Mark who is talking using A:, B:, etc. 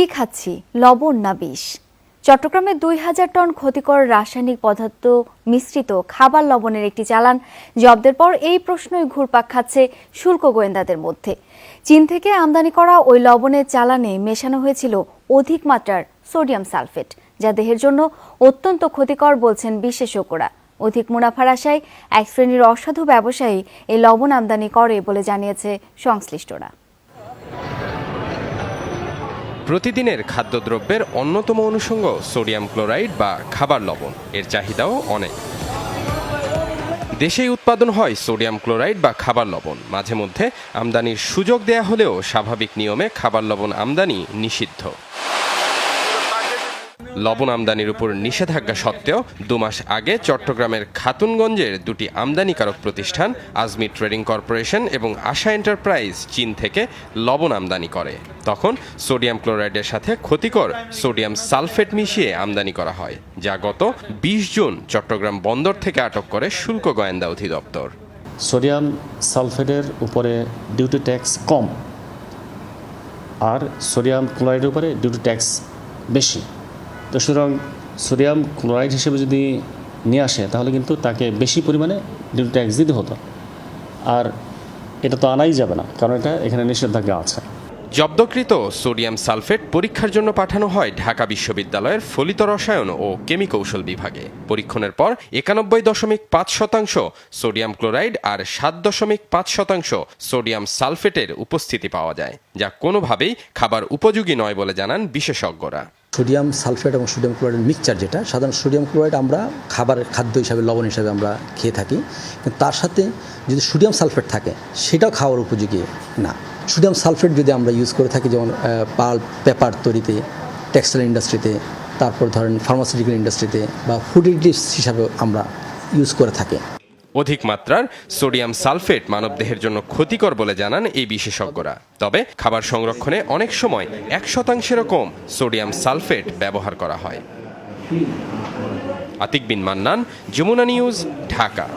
A: কি খাচ্ছি, লবণ না বিষ। চট্টগ্রামে দুই হাজার টন ক্ষতিকর রাসায়নিক পদার্থ মিশ্রিত খাবার লবণের একটি চালান। জব্দের পর এই প্রশ্নই ঘুরপাক খাচ্ছে শুল্ক গোয়েন্দাদের মধ্যে। চীন থেকে আমদানি করা ওই লবণের চালানে মেশানো হয়েছিল অধিক মাত্রার সোডিয়াম সালফেট, যা দেহের জন্য অত্যন্ত ক্ষতিকর বলছেন বিশেষজ্ঞরা। অধিক মুনাফার আশায় এক শ্রেণির অসাধু ব্যবসায়ী এই লবণ আমদানি করে বলে জানিয়েছে সংশ্লিষ্টরা।
B: প্রতিদিনের খাদ্যদ্রব্যের অন্যতম অনুষঙ্গ সোডিয়াম ক্লোরাইড বা খাবার লবণ। এর চাহিদাও অনেক। দেশেই উৎপাদন হয় সোডিয়াম ক্লোরাইড বা খাবার লবণ। মাঝে মধ্যে আমদানির সুযোগ দেয়া হলেও স্বাভাবিক নিয়মে খাবার লবণ আমদানি নিষিদ্ধ। লবণ আমদানির উপর নিষেধাজ্ঞা সত্ত্বেও দুমাস আগে চট্টগ্রামের খাতুনগঞ্জের দুটি আমদানিকারক প্রতিষ্ঠান আজমি ট্রেডিং কর্পোরেশন এবং আশা এন্টারপ্রাইজ চীন থেকে লবণ আমদানি করে। তখন সোডিয়াম ক্লোরাইডের সাথে ক্ষতিকর সোডিয়াম সালফেট মিশিয়ে আমদানি করা হয়, যা গত বিশ জুন চট্টগ্রাম বন্দর থেকে আটক করে শুল্ক গোয়েন্দা অধিদপ্তর।
C: সোডিয়াম সালফেটের উপরে ডিউটি ট্যাক্স কম, আর সোডিয়াম ক্লোরাইডের উপরে ডিউটি ট্যাক্স বেশি। তো সুতরাং সোডিয়াম ক্লোরাইড হিসেবে যদি নিয়ে আসে, তাহলে কিন্তু তাকে বেশি পরিমাণে ডিউটি ট্যাক্স দিতে হতো। আর এটা তো আনাই যাবে না, কারণ এটা এখানে নিষেধাজ্ঞা আছে।
B: জব্দকৃত সোডিয়াম সালফেট পরীক্ষার জন্য পাঠানো হয় ঢাকা বিশ্ববিদ্যালয়ের ফলিত রসায়ন ও কেমিকৌশল বিভাগে। পরীক্ষণের পর একানব্বই দশমিক পাঁচ শতাংশ সোডিয়াম ক্লোরাইড আর সাত দশমিক পাঁচ শতাংশ সোডিয়াম সালফেটের উপস্থিতি পাওয়া যায়, যা কোনোভাবেই খাবার উপযোগী নয় বলে জানান বিশেষজ্ঞরা।
D: সোডিয়াম সালফেট এবং সোডিয়াম ক্লোরাইডের মিক্সচার যেটা সাধারণ সোডিয়াম ক্লোরাইড আমরা খাবারের খাদ্য হিসাবে, লবণ হিসাবে আমরা খেয়ে থাকি। কিন্তু তার সাথে যদি সোডিয়াম সালফেট থাকে, সেটাও খাওয়ার উপযোগী না। সোডিয়াম সালফেট যদি আমরা ইউজ করে থাকি, যেমন পাল্প, পেপার তৈরিতে, টেক্সটাইল ইন্ডাস্ট্রিতে, তারপর ধরেন ফার্মাসিউটিক্যাল ইন্ডাস্ট্রিতে বা ফুড ইন্ডাস্ট্রিজ হিসাবে আমরা ইউজ করে থাকি।
B: অধিক মাত্রার সোডিয়াম সালফেট মানবদেহের জন্য ক্ষতিকর বলে জানান এই বিশেষজ্ঞরা। তবে খাবার সংরক্ষণে অনেক সময় এক শতাংশেরও কম সোডিয়াম সালফেট ব্যবহার করা হয়। আতিক বিন মান্নান, যমুনা নিউজ, ঢাকা।